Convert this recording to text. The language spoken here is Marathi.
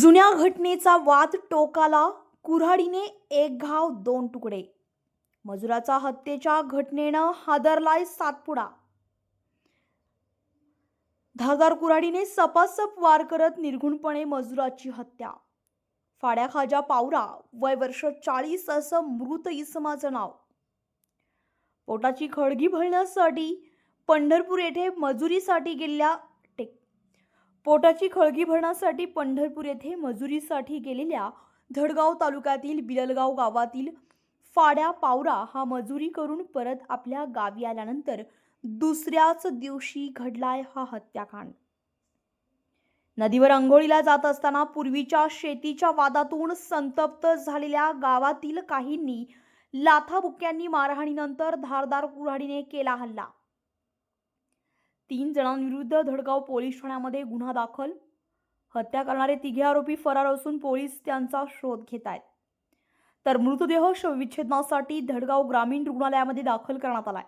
जुन्या घटनेचा वाद टोकाला कुऱ्हाडीने एक घाव दोन तुकडे. मजुराचा हत्येच्या घटनेनं हादरलाय सातपुडा. धारदार कुऱ्हाडीने सपासप वार करत निर्घुणपणे मजुराची हत्या. फाड्या खाजा पावरा वय वर्ष चाळीस असं मृत इसमाचं नाव. पोटाची खळगी भरण्यासाठी पंढरपूर येथे मजुरीसाठी गेलेल्या पोटाची खळगी भरण्यासाठी पंढरपूर येथे मजुरीसाठी गेलेल्या धडगाव तालुक्यातील बिललगाव गावातील फाड्या पावरा हा मजुरी करून परत आपल्या गावी आल्यानंतर दुसऱ्याच दिवशी घडलाय हा हत्याकांड. नदीवर अंघोळीला जात असताना पूर्वीच्या शेतीच्या वादातून संतप्त झालेल्या गावातील काहींनी लाथाबुक्यांनी मारहाणीनंतर धारदार कुऱ्हाडीने केला हल्ला. तीन जणांविरुद्ध धडगाव पोलीस ठाण्यामध्ये गुन्हा दाखल. हत्या करणारे तिघे आरोपी फरार असून पोलीस त्यांचा शोध घेत आहेत. तर मृतदेह शवविच्छेदनासाठी धडगाव ग्रामीण रुग्णालयामध्ये दाखल करण्यात आलाय.